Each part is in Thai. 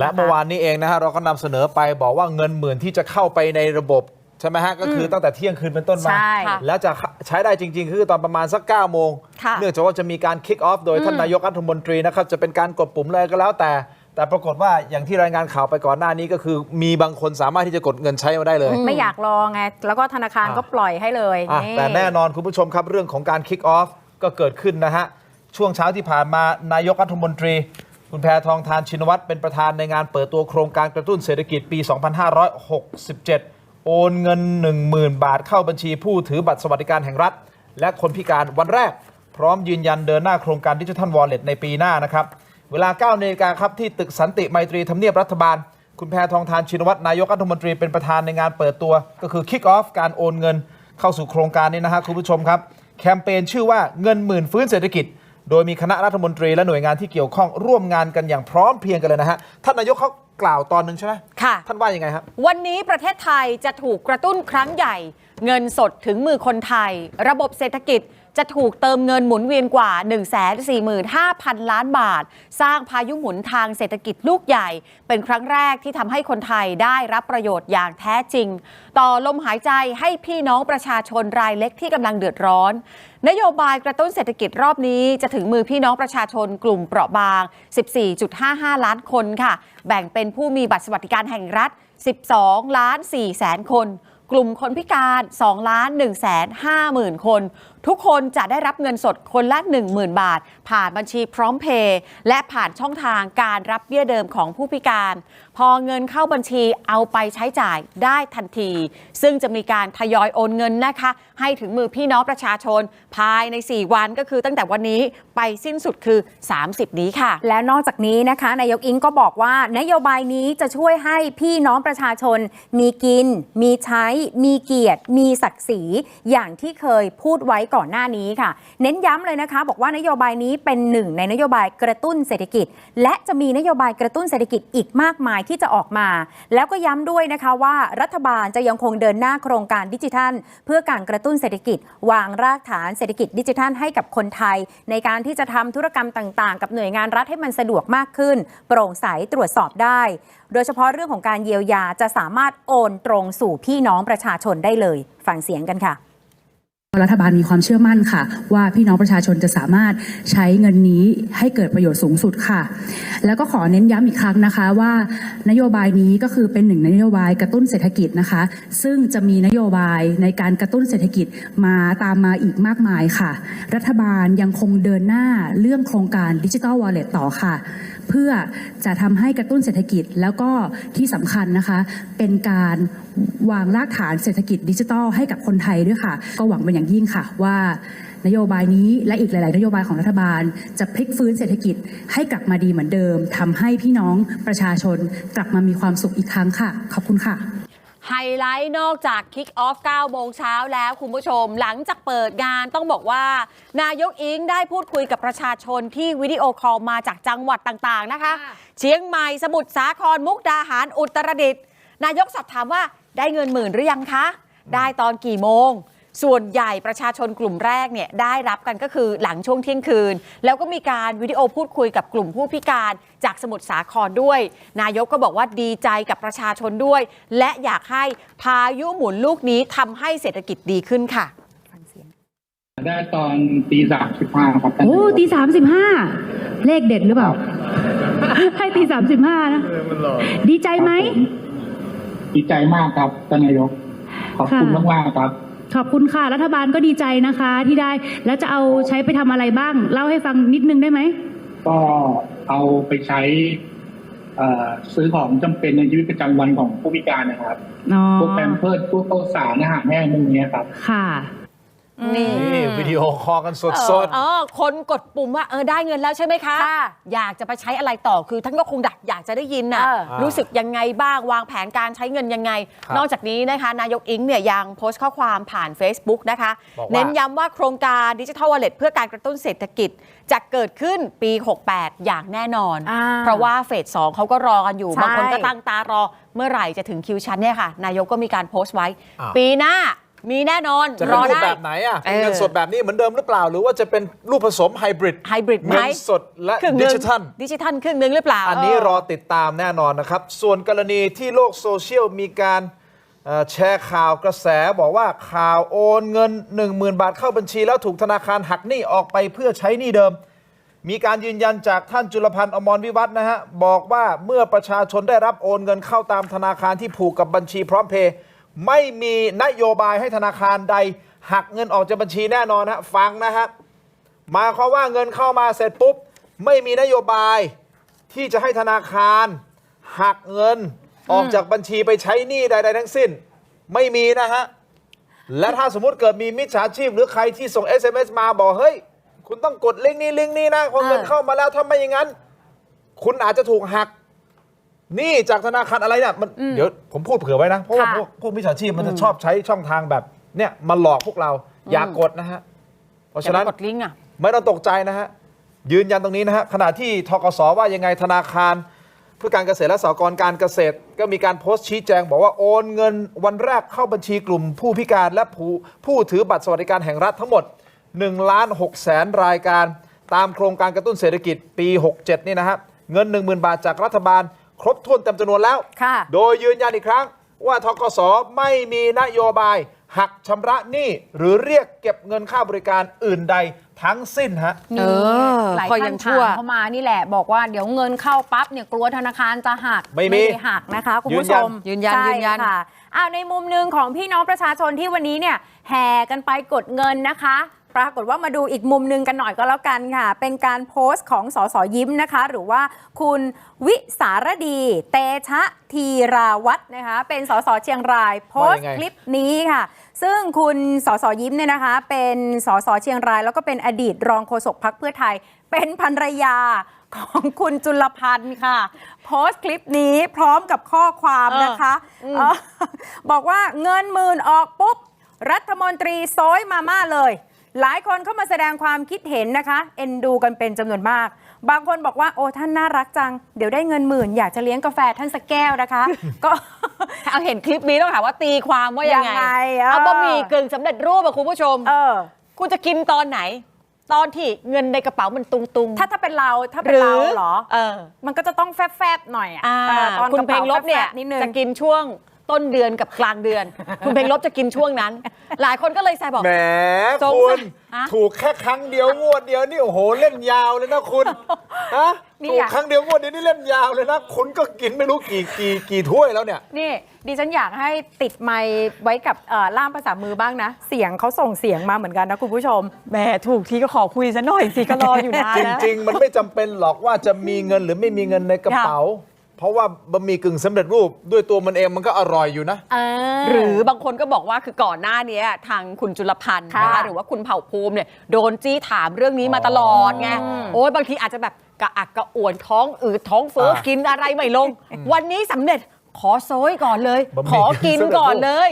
และเมื่อวานนี้เองนะฮะเราก็นำเสนอไปบอกว่าเงินหมื่นที่จะเข้าไปในระบบใช่ไหมฮะก็คือตั้งแต่เที่ยงคืนเป็นต้นมาใช่แล้วจะใช้ได้จริง ๆ คือตอนประมาณสัก9ก้าโมงค่ะเนื่องจากว่าจะมีการคิกออฟโดยท่านนายกรัฐมนตรีนะครับจะเป็นการกดปุ่มเลยก็แล้วแต่ แต่ปรากฏว่าอย่างที่รายงานข่าวไปก่อนหน้านี้ก็คือ มีบางคนสามารถที่จะกดเงินใช้มาได้เลย ไม่อยากรอไงแล้วก็ธนาคารอะก็ปล่อยให้เลยอะนี่แต่แน่นอนคุณผู้ชมครับเรื่องของการคิกออฟก็เกิดขึ้นนะฮะช่วงเช้าที่ผ่านมานายกรัฐมนตรี คุณแพทองทานชินวัตรเป็นประธานในงานเปิดตัวโครงการกระตุ้นเศรษฐกิจปี 2567 โอนเงิน 10,000 บาทเข้าบัญชีผู้ถือบัตรสวัสดิการแห่งรัฐ และคนพิการวันแรก พร้อมยืนยันเดินหน้าโครงการดิจิทัลวอลเล็ตในปีหน้านะครับ เวลา9นาฬิกาครับที่ตึกสันติไมตรีทำเนียบรัฐบาล คุณแพทองทานชินวัตรนายกรัฐมนตรีเป็นประธานในงานเปิดตัว ก็คือคิกออฟการโอนเงินเข้าสู่โครงการนี้นะฮะคุณผู้ชมครับแคมเปญชื่อว่าเงินหมื่นฟื้นเศรษฐกิจ โดยมีคณะรัฐมนตรีและหน่วยงานที่เกี่ยวข้องร่วมงานกันอย่างพร้อมเพรียงกันเลยนะฮะท่านนายกเขากล่าวตอนหนึ่งใช่ไหมค่ะ ท่านว่ายังไงครับ วันนี้ประเทศไทยจะถูกกระตุ้นครั้งใหญ่ เงินสดถึงมือคนไทย ระบบเศรษฐกิจ จะถูกเติมเงินหมุนเวียนกว่า 145,000 ล้านบาท สร้างพายุหมุนทางเศรษฐกิจลูกใหญ่ เป็นครั้งแรกที่ทำให้คนไทยได้รับประโยชน์อย่างแท้จริง ต่อลมหายใจให้พี่น้องประชาชนรายเล็กที่กำลังเดือดร้อน นโยบายกระตุ้นเศรษฐกิจรอบนี้จะถึงมือพี่น้องประชาชนกลุ่มเปราะบาง 14.55 ล้านคนค่ะ แบ่งเป็นผู้มีบัตรสวัสดิการแห่งรัฐ 12 ล้าน4แสนคน กลุ่มคนพิการ2ล้าน1แสน5หมื่นคนทุกคนจะได้รับเงินสดคนละ 10,000 บาท ผ่านบัญชีพร้อมเพย์และผ่านช่องทางการรับเบี้ยเดิมของผู้พิการ พอเงินเข้าบัญชีเอาไปใช้จ่ายได้ทันที ซึ่งจะมีการทยอยโอนเงินนะคะ ให้ถึงมือพี่น้องประชาชน ภายใน 4 วันก็คือตั้งแต่วันนี้ไปสิ้นสุดคือ 30 นี้ค่ะ แล้วนอกจากนี้นะคะนายกอิงก็บอกว่านโยบายนี้จะช่วยให้พี่น้องประชาชน มีกิน มีใช้ มีเกียรติ มีศักดิ์ศรีอย่างที่เคยพูดไว้ก่อนหน้านี้ค่ะ เน้นย้ำเลยนะคะ บอกว่านโยบายนี้เป็นหนึ่งในนโยบายกระตุ้นเศรษฐกิจ และจะมีนโยบายกระตุ้นเศรษฐกิจอีกมากมายที่จะออกมา แล้วก็ย้ำด้วยนะคะว่ารัฐบาลจะยังคงเดินหน้าโครงการดิจิทัล เพื่อการกระตุ้นเศรษฐกิจ วางรากฐานเศรษฐกิจดิจิทัลให้กับคนไทย ในการที่จะทำธุรกรรมต่าง ๆ กับหน่วยงานรัฐให้มันสะดวกมากขึ้น โปร่งใสตรวจสอบได้ โดยเฉพาะเรื่องของการเยียวยาจะสามารถโอนตรงสู่พี่น้องประชาชนได้เลย ฟังเสียงกันค่ะ รัฐบาลมีความเชื่อมั่นค่ะ ว่าพี่น้องประชาชนจะสามารถใช้เงินนี้ให้เกิดประโยชน์สูงสุดค่ะ แล้วก็ขอเน้นย้ำอีกครั้งนะคะว่านโยบายนี้ก็คือเป็นหนึ่งนนโยบายกระตุ้นเศรษฐกิจนะคะ ซึ่งจะมีนโยบายในการกระตุ้นเศรษฐกิจมาตามมาอีกมากมายค่ะ รัฐบาลยังคงเดินหน้าเรื่องโครงการดิจิทัลวอลเล็ตต่อค่ะ เพื่อจะทำให้กระตุ้นเศรษฐกิจแล้วก็ที่สำคัญนะคะ เป็นการวางรากฐานเศรษฐกิจดิจิทัลให้กับคนไทยด้วยค่ะ ก็หวังเป็นอย่างยิ่งค่ะว่านโยบายนี้และอีกหลาย ๆ นโยบายของรัฐบาล จะพลิกฟื้นเศรษฐกิจให้กลับมาดีเหมือนเดิมทำให้พี่น้องประชาชนกลับมามีความสุขอีกครั้งค่ะ ขอบคุณค่ะ ไฮไลท์นอกจากคิกออฟ9โมงเช้าแล้วคุณผู้ชม หลังจากเปิดงานต้องบอกว่า นายกอิงได้พูดคุยกับประชาชนที่วิดีโอคอลมาจากจังหวัดต่างๆนะคะ เชียงใหม่สมุทรสาครมุกดาหารอุตรดิตถ์นายกสอบถามว่าได้เงินหมื่นหรือยังคะ ได้ตอนกี่โมง ส่วนใหญ่ประชาชนกลุ่มแรกเนี่ยได้รับกันก็คือหลังช่วงเที่ยงคืน แล้วก็มีการวิดีโอพูดคุยกับกลุ่มผู้พิการจากสมุทรสาครด้วย นายกก็บอกว่าดีใจกับประชาชนด้วย และอยากให้พายุหมุนลูกนี้ทำให้เศรษฐกิจดีขึ้นค่ะได้ตอนตีสามสิบห้าครับท่านโอ้นายกตีสามสิบห้าเลขเด็ดหรือเปล่า ให้ตีสามสิบห้านะดีใจไหมครับผดีใจมากครับท่านนายก ขอบคุณค่ะมากๆครับ ขอบคุณค่ะ รัฐบาลก็ดีใจนะคะที่ได้ แล้วจะเอาใช้ไปทำอะไรบ้าง เล่าให้ฟังนิดนึงได้ไหม ก็เอาไปใช้เอ่อซื้อของจำเป็นในชีวิตประจำวันของผู้พิการนะครับ อ๋อพวกแปมเพิร์ดพวกข้าวสารอาหารแห้งพวกนี้ครับ ค่ะ นี่ นี่วิดีโอคอลกันสด เออคนกดปุ่มว่าเออได้เงินแล้วใช่ไหมคะ ค่ะอยากจะไปใช้อะไรต่อคือท่านก็คงดักอยากจะได้ยินน่ะเออรู้สึกยังไงบ้างวางแผนการใช้เงินยังไง ครับนอกจากนี้นะคะ นายกอิงเนี่ยยังโพสต์ข้อความผ่าน Facebook นะคะ บอกว่า เน้นย้ำว่าโครงการดิจิทัลวอลเล็ตเพื่อการกระตุ้นเศรษฐกิจจะเกิดขึ้นปี 68 อย่างแน่นอน อ่าเพราะว่าเฟสสองเขาก็รอกันอยู่ใช่ บางคนก็ตั้งตารอเมื่อไหร่จะถึงคิวชั้นเนี่ยค่ะ นายกก็มีการโพสต์ไว้ อ่า ปีหน้า มีแน่นอนจะรเป็นอรูปได้ แบบไหนอะเออเงินสดแบบนี้เหมือนเดิมหรือเปล่า หรือว่าจะเป็นรูปผสมไฮบริดไฮบริดไหม เงินสดและครึ่งหดินึ่งจิทัล ดิจิทัลครึ่งหนึ่งหรือเปล่าอันนี้เรอติดตามแน่นอนนะครับ ส่วนกรณีที่โลกโซเชียลมีการเอ่อแชร์ข่าวกระแสบอกว่าข่าวโอนเงิน 10,000 บาทเข้าบัญชี แล้วถูกธนาคารหักหนี้ออกไปเพื่อใช้หนี้เดิม มีการยืนยันจากท่านจุลพันธ์อมรวิวัฒน์นะฮะ บอกว่าเมื่อประชาชนได้รับโอนเงินเข้าตามธนาคารที่ผูกกับบัญชีพร้อมเพย์ ไม่มีนโยบายให้ธนาคารใด หักเงินออกจากบัญชีแน่นอนฮะฟังนะฮะมายควาว่าเงินเข้ามาเสร็จปุ๊บ ไม่มีนโยบายที่จะให้ธนาคาร หักเงินออกจากบัญชีไปใช้หนี้ใด ๆ ทั้งสิ้น ไม่มีนะฮะและถ้าสมมติเกิดมีมิจฉาชีพ หรือใครที่ส่ง SMS มาบอกเฮ้ย คุณต้องกดลิงก์นี้ลิงก์นี้นะพอเงินเข้ามาแล้วถ้าไม่อย่างนั้น คุณอาจจะถูกหัก นี่จากธนาคารอะไรเนี่ยมันเดี๋ยวผมพูดเผื่อไว้นะ เพราะว่าค่ะพวกพวกมิจฉาชีพมันจะชอบใช้ช่องทางแบบเนี่ยมาหลอกพวกเราอย่ากกดนะฮะเพราะอย่าฉะนั้นไปกดลิงก์อะ ไม่ต้องตกใจนะฮะ ยืนยันตรงนี้นะฮะ ขณะที่ทกสว่ายังไงธนาคาร เพื่อการเกษตรและสหกรณ์การเกษตร ก็มีการโพสต์ชี้แจง บอกว่าโอนเงินวันแรกเข้าบัญชีกลุ่มผู้พิการและผู้ผู้ถือบัตรสวัสดิการแห่งรัฐทั้งหมด1ล้าน6แสนรายการ ตามโครงการกระตุ้นเศรษฐกิจปี 67 นี่นะฮะเงิน 10,000 บาทจากรัฐบาล ครบถ้วนเต็มจำนวนแล้ว ค่ะ โดยยืนยันอีกครั้ง ว่าทกสไม่มีนโยบาย หักชำระหนี้หรือเรียกเก็บเงินค่าบริการอื่นใดทั้งสิ้นฮะ มีเออหลายคอยท่ายันงชั่ถาว มเข้ามานี่แหละ บอกว่าเดี๋ยวเงินเข้าปั๊บเนี่ยกลัวธนาคารจะหักไม่มีได้หักนะคะคุณผู้ชมยืนยันใช่ยืนยันค่ะอ้าวในมุมหนึ่งของพี่น้องประชาชนที่วันนี้เนี่ยแห่กันไปกดเงินนะคะ ปรากฏว่ามาดูอีกมุมหนึงกันหน่อยก็แล้วกันค่ะ เป็นการโพสต์ของสสยิ้มนะคะ หรือว่าคุณวิสารดี เตชะธีราวัฒน์นะคะ เป็นสสเชียงราย โพสต์ว่ายังไงคลิปนี้ค่ะ ซึ่งคุณสสยิ้มเนี่ยนะคะ เป็นสสเชียงราย แล้วก็เป็นอดีตรองโฆษกพักเพื่อไทย เป็นภรรยาของคุณจุลพันธ์ค่ะ โพสต์คลิปนี้พร้อมกับข้อความนะคะเอออืมเออบอกว่าเงินหมื่นออกปุ๊บรัฐมนตรีโซยมาม่าเลย หลายคนเข้ามาแสดงความคิดเห็นนะคะ เอ็นดูกันเป็นจำนวนมาก บางคนบอกว่าโอ้ท่านน่ารักจัง เดี๋ยวได้เงินหมื่น อยากจะเลี้ยงกาแฟท่านสักแก้วนะคะ ก็เอาเห็นคลิปนี้ต้องถามว่าตีความว่ายังยังไงไงเออเอาบะหมี่กึ่งสำเร็จรูปอะคุณผู้ชม เออ คุณจะกินตอนไหน ตอนที่เงินในกระเป๋ามันตุงตุงๆถ้าถ้าเป็นเราถ้าเป็นเราเหรอ เออ มันก็จะต้องแฟบๆหน่อยอะอ่าเออตอนคุณกระเพลป๋างลบเนี่ยแฟๆนิดนึงจะกินช่วง ต้นเดือนกับกลางเดือน คุณเพลงลบจะกินช่วงนั้น หลายคนก็เลยแซวบอก แหมสงคุสัณยฮะถูกแค่ครั้งเดียวงวดเดียวนี่โอ้โหเล่นยาวเลยนะคุณฮะนี่ถูกอยากครั้งเดียวงวดเดียวนี่เล่นยาวเลยนะคุณก็กินไม่รู้กี่กี่กี่ถ้วยแล้วเนี่ย นี่ดิฉันอยากให้ติดไมค์ไว้กับเอ่อล่ามภาษามือบ้างนะ เสียงเขาส่งเสียงมาเหมือนกันนะคุณผู้ชม แหมถูกทีก็ขอคุยซะหน่อยสิก็รออยู่นานจนะริง ๆ มันไม่จำเป็นหรอกว่าจะมีเงินหรือไม่มีเงินในกระเป๋า เพราะว่าบะหมี่กึ่งสำเร็จรูปด้วยตัวมันเองมันก็อร่อยอยู่นะเออหรือบางคนก็บอกว่าคือก่อนหน้านี้ทางคุณจุลพันธ์ค่ะนะคะหรือว่าคุณเผ่าภูมิเนี่ยโดนจี้ถามเรื่องนี้มาตลอดไงอืมโอ้ยบางทีอาจจะแบบกระอักกระอ่วนท้องอืดท้องเฟ้ออ่ากินอะไรไม่ลง วันนี้สำเร็จขอโซยก่อนเลยบะหมี่ขอกินก่อนเลย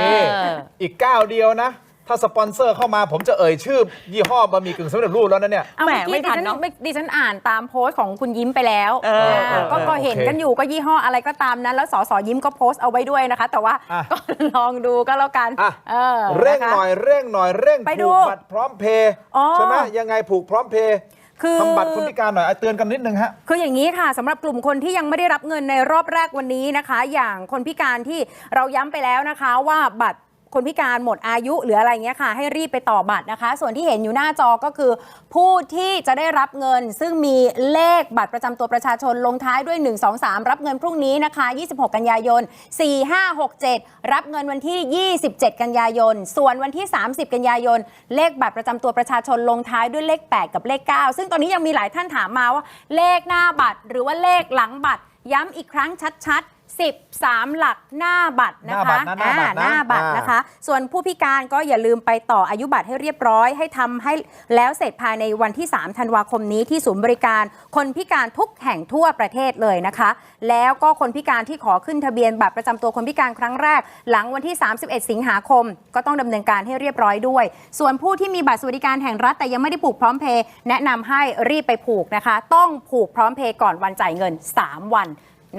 นี่เอออีกก้าวเดียวนะ ถ้าสปอนเซอร์เข้ามาผมจะเอ่ยชื่อ ยี่ห้อบะหมี่กึ่งสำเร็จรูปแล้วนะเนี่ย เอาแหมเมื่อกี้ไม่ดิทันฉันเนอะไม่ดิฉันอ่านตามโพสต์ของคุณยิ้มไปแล้วเอออ่าก็เออก็เห็นโอเคกันอยู่ก็ยี่ห้ออะไรก็ตามนั้นแล้วสสยิ้มก็โพสต์เอาไว้ด้วยนะคะ แต่ว่าอะก็ ลองดูก็แล้วกันอะ เออเร่งนะคะ หน่อยเร่งหน่อยเร่งไปดูผูกบัตรพร้อมเพย์อ๋อ ใช่ไหมยังไงผูกพร้อมเพย์คือ ทำบัตรคนพิการหน่อยอะเตือนกันนิดนึงฮะ คืออย่างนี้ค่ะสำหรับกลุ่มคนที่ยังไม่ได้รับเงินในรอบแรกวันนี้นะคะ อย่างคนพิการที่เราย้ำไปแล้วนะคะ ว่าบัตร คนพิการหมดอายุหรืออะไรเงี้ยค่ะ ให้รีบไปต่อบัตรนะคะ ส่วนที่เห็นอยู่หน้าจอก็คือ ผู้ที่จะได้รับเงิน ซึ่งมีเลขบัตรประจำตัวประชาชนลงท้ายด้วย 1 2 3 รับเงินพรุ่งนี้นะคะ 26 กันยายน 4 5 6 7 รับเงินวันที่ 27 กันยายน ส่วนวันที่ 30 กันยายน เลขบัตรประจำตัวประชาชนลงท้ายด้วยเลข 8 กับเลข 9 ซึ่งตอนนี้ยังมีหลายท่านถามมาว่า เลขหน้าบัตร หรือว่าเลขหลังบัตรย้ำอีกครั้งชัด 13 หลักหน้าบัตรนะคะหน้าบัตรนะหน้าบัตรนะอ่หน้าบัตรอ่านนะคะ ส่วนผู้พิการก็อย่าลืมไปต่ออายุบัตรให้เรียบร้อย ให้ทำให้แล้วเสร็จภายในวันที่ 3 ธันวาคมนี้ที่ศูนย์บริการ คนพิการทุกแห่งทั่วประเทศเลยนะคะ แล้วก็คนพิการที่ขอขึ้นทะเบียนบัตรประจำตัวคนพิการครั้งแรก หลังวันที่ 31 สิงหาคม ก็ต้องดำเนินการให้เรียบร้อยด้วย ส่วนผู้ที่มีบัตรสวัสดิการแห่งรัฐแต่ยังไม่ได้ผูกพร้อมเพย์แนะนำให้รีบไปผูกนะคะ ต้องผูกพร้อมเพย์ก่อนวันจ่ายเงิน 3 วัน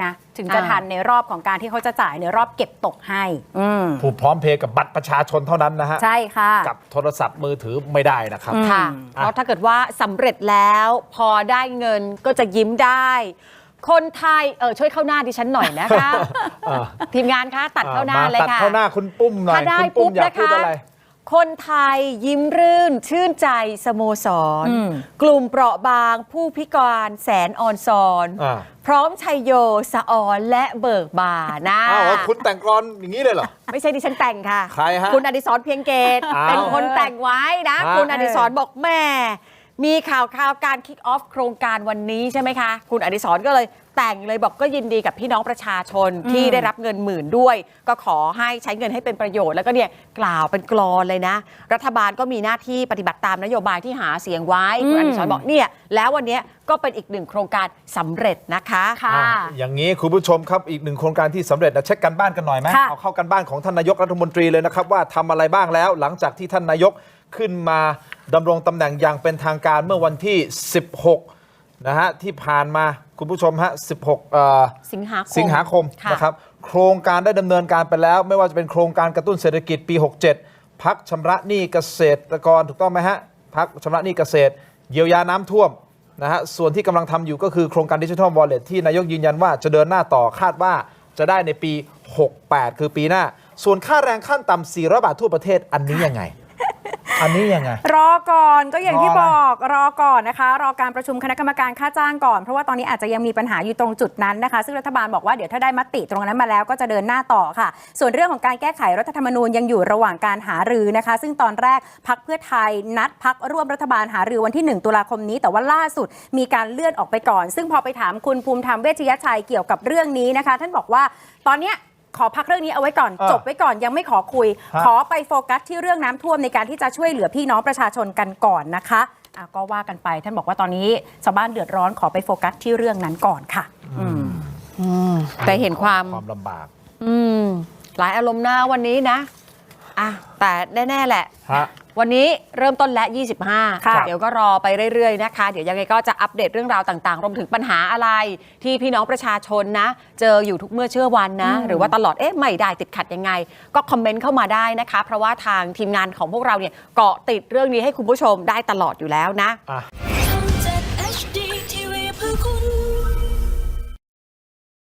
นะถึงจะอ่าทันในรอบของการที่เขาจะจ่ายในรอบเก็บตกให้อืมผู้พร้อมเพย์กับบัตรประชาชนเท่านั้นนะฮะใช่ค่ะ กับโทรศัพท์มือถือไม่ได้นะครับอืมค่ะอะเพราะถ้าเกิดว่าสำเร็จแล้วพอได้เงินก็จะยิ้มได้ คนไทยเออช่วยเข้าหน้าดิฉันหน่อยนะคะอ่าทีมงานคะตัดเข้าหน้าอ่เลยตัดค่ะเข้าหน้าคุณปุ้มหน่อยถ้าได้คุณปุ้ปุ๊มบอยากนะพูดคะอะไร คนไทยยิ้มรื่น ชื่นใจสโมสรอืมกลุ่มเปราะบางผู้พิการแสนอ่อนซอน อ่า พร้อมชัยโยสะออนและเบิกบานนะ อ้าวคุณแต่งกรอนอย่างนี้เลยเหรอ ไม่ใช่ดิฉันแต่งค่ะ ใครฮะคุณอดิศรเพียงเกตอ้าวเป็นคนแต่งไว้นะ ฮะ คุณอดิศรบอกแม่ มีข่าวคราวการคิกออฟโครงการวันนี้ใช่ไหมคะ คุณอดิศรก็เลยแต่งเลยบอกก็ยินดีกับพี่น้องประชาชนที่ได้รับเงินหมื่นด้วย ก็ขอให้ใช้เงินให้เป็นประโยชน์ แล้วก็เนี่ยกล่าวเป็นกรอนเลยนะ รัฐบาลก็มีหน้าที่ปฏิบัติตามนโยบายที่หาเสียงไว้ คุณอดิศรบอกเนี่ยแล้ววันเนี้ยก็เป็นอีกหนึ่งโครงการสำเร็จนะคะค่ะอะ อย่างนี้คุณผู้ชมครับอีกหนึ่งโครงการที่สำเร็จนะเช็คกันบ้านกันหน่อยไหมค่ะ เอาเข้ากันบ้านของท่านนายกรัฐมนตรีเลยนะครับว่าทำอะไรบ้างแล้ว หลังจากที่ท่านนายก ขึ้นมาดำรงตำแหน่งอย่างเป็นทางการเมื่อวันที่ 16 นะฮะ ที่ผ่านมาคุณผู้ชมฮะ 16เอ่อสิงหาคมสิงหาคมค่ะ นะครับ โครงการได้ดำเนินการไปแล้ว ไม่ว่าจะเป็นโครงการกระตุ้นเศรษฐกิจปี 67 พักชำระหนี้เกษตรกรถูกต้องไหมฮะ พักชำระหนี้เกษตร เยียวยาน้ำท่วมนะฮะ ส่วนที่กำลังทำอยู่ก็คือโครงการดิจิทัลวอลเล็ตที่นายกยืนยันว่าจะเดินหน้าต่อคาดว่าจะได้ในปี 68 คือปีหน้า ส่วนค่าแรงขั้นต่ำ400 บาททั่วประเทศอันนี้ยังไง อันนี้ยังไง รอก่อนก็อย่างที่รออะไรบอกรอก่อนนะคะ รอการประชุมคณะกรรมการค่าจ้างก่อน เพราะว่าตอนนี้อาจจะยังมีปัญหาอยู่ตรงจุดนั้นนะคะ ซึ่งรัฐบาลบอกว่าเดี๋ยวถ้าได้มติตรงนั้นมาแล้วก็จะเดินหน้าต่อค่ะ ส่วนเรื่องของการแก้ไขรัฐธรรมนูญยังอยู่ระหว่างการหารือนะคะ ซึ่งตอนแรกพักเพื่อไทยนัดพักร่วมรัฐบาลหารือวันที่ 1 ตุลาคมนี้ แต่ว่าล่าสุดมีการเลื่อนออกไปก่อน ซึ่งพอไปถามคุณภูมิธรรมเวชยชัยเกี่ยวกับเรื่องนี้นะคะ ท่านบอกว่าตอนเนี้ย ขอพักเรื่องนี้เอาไว้ก่อนอ่าจบไว้ก่อนยังไม่ขอคุยฮะขอไปโฟกัสที่เรื่องน้ำท่วมในการที่จะช่วยเหลือพี่น้องประชาชนกันก่อนนะคะอะก็ว่ากันไปท่านบอกว่าตอนนี้ชาวบ้านเดือดร้อนขอไปโฟกัสที่เรื่องนั้นก่อนค่ะอืมแต่เห็นความความลำบากอืมหลายอารมณ์หน้าวันนี้นะอะแต่แน่ ๆ แหละฮะ วันนี้เริ่มต้นและ 25ค่ะเดี๋ยวก็รอไปเรื่อยๆนะคะ เดี๋ยวยังไงก็จะอัปเดตเรื่องราวต่างๆ รวมถึงปัญหาอะไร ที่พี่น้องประชาชนนะ เจออยู่ทุกเมื่อเชื่อวันนะ หรือว่าตลอด เอ๊ะ ไม่ได้ติดขัดยังไง ก็คอมเมนต์เข้ามาได้นะคะ เพราะว่าทางทีมงานของพวกเราเนี่ยเกาะติดเรื่องนี้ให้คุณผู้ชมได้ตลอดอยู่แล้วนะอะ